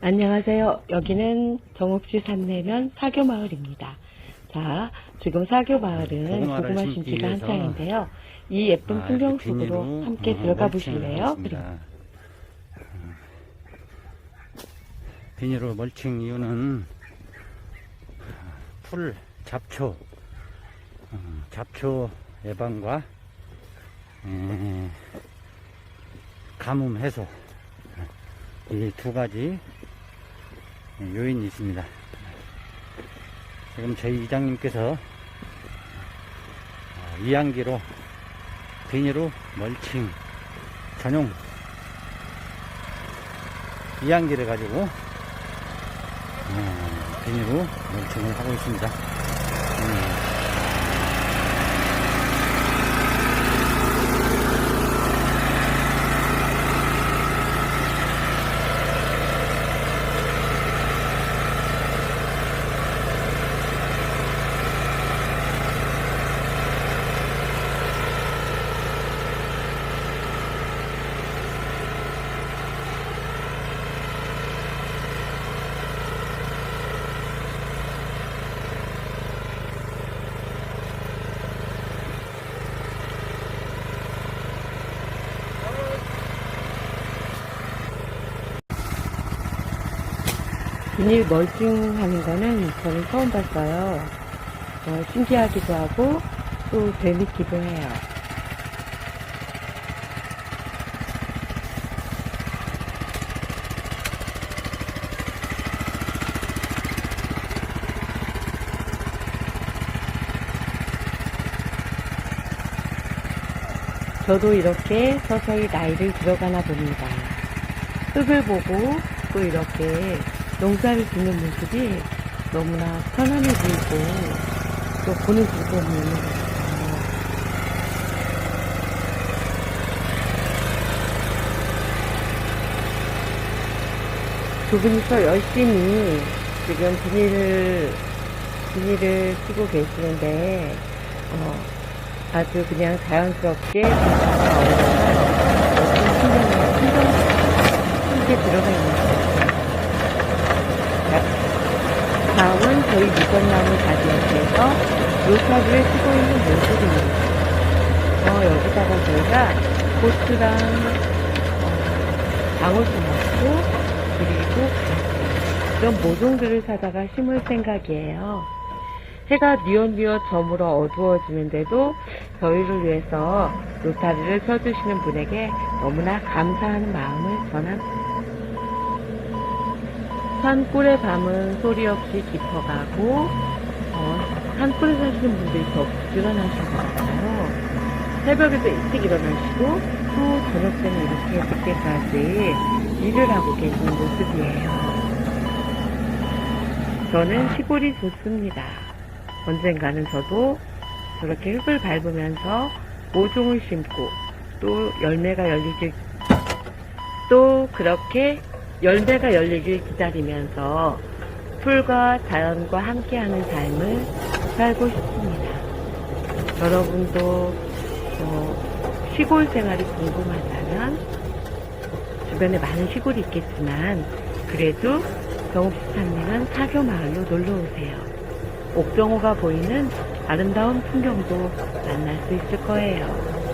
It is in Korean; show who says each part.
Speaker 1: 안녕하세요. 여기는 정읍시 산내면 사교마을입니다. 자, 지금 사교마을은
Speaker 2: 심기 위해서
Speaker 1: 한창인데요. 이 예쁜
Speaker 2: 아,
Speaker 1: 풍경 속으로 함께
Speaker 2: 어,
Speaker 1: 들어가 보실래요?
Speaker 2: 어, 비닐로 멀칭 이유는 풀 잡초 어, 잡초 예방과 에, 가뭄 해소 이 두 가지 요인이 있습니다. 지금 저희 이장님께서 어, 이양기로 비닐로 멀칭 전용 이양기를 가지고 어, 비닐로 멀칭을 하고 있습니다. 음.
Speaker 1: 비닐 멀칭 하는 거는 저는 처음 봤어요. 어, 신기하기도 하고 또 재밌기도 해요. 저도 이렇게 서서히 나이를 들어가나 봅니다. 흙을 보고 또 이렇게 농사를 짓는 모습이 너무나 편안해 보이고 또 보는 즐거움이 있는 것 같아요. 두 분이서 열심히 지금 비닐을 비닐을 쓰고 계시는데 어, 아주 그냥 자연스럽게 진짜가 어울려서 멋진 풍경에 풍경 함께 들어가 있는 것 같아요. 자, 가지 옆에서 로타리를 쓰고 있는 모습입니다. 어, 여기다가 저희가 고추랑 어, 방울토마토 그리고 이런 모종들을 사다가 심을 생각이에요. 해가 뉘엿뉘엿 저물어 어두워지는데도 저희를 위해서 로타리를 펴주시는 분에게 너무나 감사하는 마음을 전합니다. 산골의 밤은 소리 없이 깊어가고 어, 산골에 사시는 분들이 더 부지런하신 것 같아요. 새벽에도 일찍 일어나시고 또 저녁 때는 이렇게 늦게까지 일을 하고 계시는 모습이에요. 저는 시골이 좋습니다. 언젠가는 저도 저렇게 흙을 밟으면서 모종을 심고 또 열매가 열리길 또 그렇게 열매가 열리길 기다리면서 풀과 자연과 함께하는 삶을 살고 싶습니다. 여러분도 어, 시골 생활이 궁금하다면 주변에 많은 시골이 있겠지만 그래도 산내면 사교 마을로 놀러 오세요. 옥병호가 보이는 아름다운 풍경도 만날 수 있을 거예요.